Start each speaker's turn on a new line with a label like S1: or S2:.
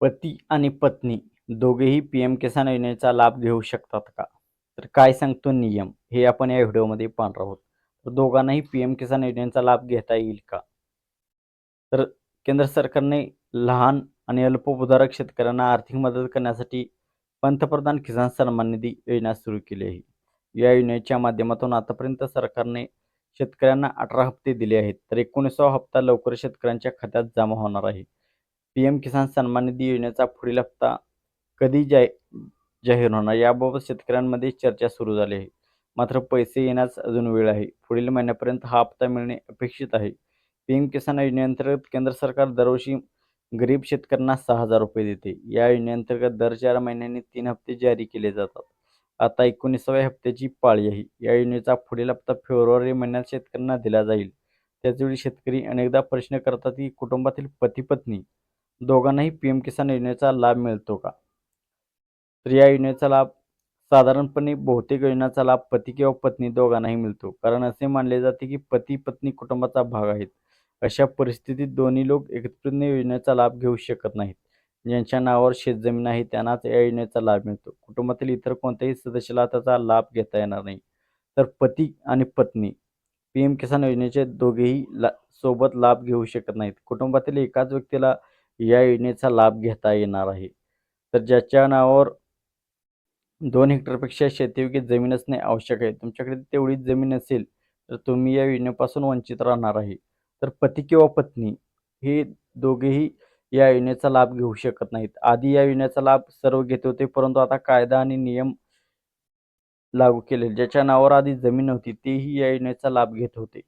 S1: पती आणि पत्नी दोघेही पी एम किसान योजनेचा लाभ घेऊ शकतात का? तर काय सांगतो नियम? हे आपण या व्हिडिओमध्ये पाहणार आहोत. तर दोघांनाही पी एम किसान योजनेचा लाभ घेता येईल का? तर केंद्र सरकारने लहान आणि अल्पभूधारक शेतकऱ्यांना आर्थिक मदत करण्यासाठी पंतप्रधान किसान सन्मान निधी योजना सुरू केली आहे. या योजनेच्या माध्यमातून आतापर्यंत सरकारने शेतकऱ्यांना अठरा हप्ते दिले आहेत. तर एकोणीसावा हप्ता लवकर शेतकऱ्यांच्या खात्यात जमा होणार आहे. पी एम किसान सन्मान निधी योजनेचा पुढील हप्ता कधी जाय जाहीर होणार? याबाबत शेतकऱ्यांमध्ये चर्चा सुरू झाली आहे. मात्र पैसे येण्यास अजून वेळ आहे. पुढील महिन्यापर्यंत हा हप्ता मिळणे अपेक्षित आहे. पी एम किसान योजनेअंतर्गत केंद्र सरकार दरवर्षी गरीब शेतकऱ्यांना सहा हजार रुपये देते. या योजनेअंतर्गत दर चार महिन्यांनी तीन हप्ते जारी केले जातात. आता एकोणीसाव्या हप्त्याची पाळी आहे. या योजनेचा पुढील हप्ता फेब्रुवारी महिन्यात शेतकऱ्यांना दिला जाईल. त्याचवेळी शेतकरी अनेकदा प्रश्न करतात की कुटुंबातील पती पत्नी दोघांनाही पी एम किसान योजनेचा लाभ मिळतो का? तर या योजनेचा लाभ साधारणपणे बहुतेक योजनाचा लाभ पती किंवा पत्नी दोघांनाही मिळतो. कारण असे मानले जाते की पती पत्नी कुटुंबाचा भाग आहेत. अशा परिस्थितीत दोन्ही लोक एकत्रित योजनेचा लाभ घेऊ शकत नाहीत. ज्यांच्या नावावर शेतजमीन आहे त्यांनाच या योजनेचा लाभ मिळतो. कुटुंबातील इतर कोणत्याही सदस्याला त्याचा लाभ घेता येणार नाही. तर पती आणि पत्नी पी एम किसान योजनेचे दोघेही ला सोबत लाभ घेऊ शकत नाहीत. कुटुंबातील एकाच व्यक्तीला या योजनेचा लाभ घेता येणार आहे. तर ज्याच्या नावावर दोन हेक्टरपेक्षा शेतीयोग्य जमीन असणे आवश्यक आहे. तुमच्याकडे तेवढीच जमीन असेल तर तुम्ही या योजनेपासून वंचित राहणार आहे. तर पती किंवा पत्नी हे दोघेही या योजनेचा लाभ घेऊ शकत नाहीत. आधी या योजनेचा लाभ सर्व घेत होते परंतु आता कायदा आणि नियम लागू केले ज्याच्या नावावर आधी जमीन होती तेही या योजनेचा लाभ घेत होते.